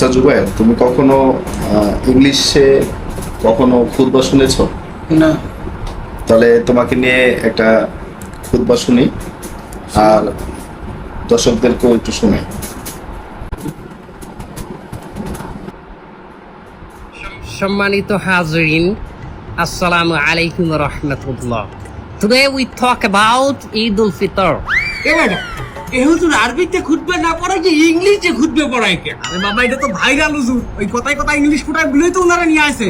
আচ্ছা জুবাইর তুমি কখনো ইংলিশে কখনো খুদবা শুনেছো? না। তাহলে তোমাকে নিয়ে একটা খুদবা শুনি আর দর্শকদেরকেও একটু শুনে সম্মানিত হাজরিন আসসালামু আলাইকুম রহমতুল্লাহ। Today we talk about Eid ul Fitr A madam এ হুজুর আরবিতে খুঁজবে না পড়ায় যে ইংলিশে খুঁজবে পড়ায় কে? আরে বাবা এটা তো ভাইরাল হুজুর। ওই কথায় কথা ইংলিশ ফুটায় বলেই তো ওনারা নিয়ে আসে।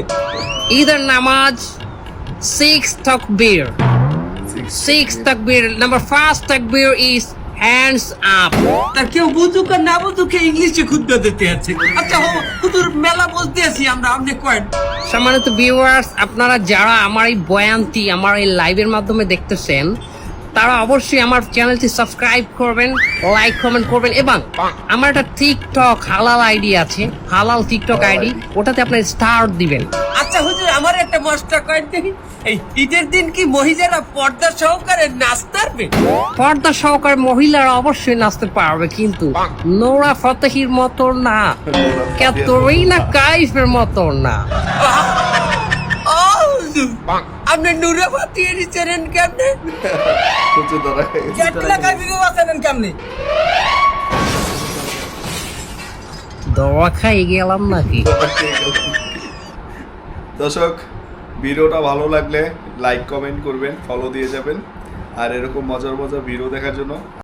ঈদের নামাজ সিক্স তাকবীর। সিক্স তাকবীর নাম্বার ফার্স্ট তাকবীর ইজ হ্যান্ডস আপ তা কেউ বুঝুক আর না বুঝুক ইংলিশে খুঁজবে দিতে আছে। আচ্ছা হো হুজুর মেলা বলতে আছি আমরা আপনি কয়েন। সম্মানিত ভিউয়ার্স আপনারা যারা আমার এই বয়ানটি আমার এই লাইভের মাধ্যমে দেখতেছেন তারা অবশ্যই আমার চ্যানেলটি সাবস্ক্রাইব করবেন লাইক কমেন্ট করবেন এবং আমার একটা টিকটক হালাল আইডি আছে হালাল টিকটক আইডি ওটাতে আপনি স্টার দিবেন। আচ্ছা হুজুর আমার একটা মশটা কয়েন এই ঈদের দিন কি মহিলারা পর্দা সহকারে নাচতারবে পর্দা সহকারে মহিলারা অবশ্যই নাচতে পারবে কিন্তু নোরা ফতেহির মতো না। ক্যাথরিনা কাইফের মতো না। আপনি নুরে ফাতিয়ে দিচ্ছেন কেমনে প্রচুর ধরা গেছে। কেটলা কাবিগো বাঁচালেন কেমনে দোয়া খাই গেলাম নাকি দর্শক ভিডিওটা ভালো লাগলে লাইক কমেন্ট করবেন ফলো দিয়ে যাবেন আর এরকম মজার মজার ভিডিও দেখার জন্য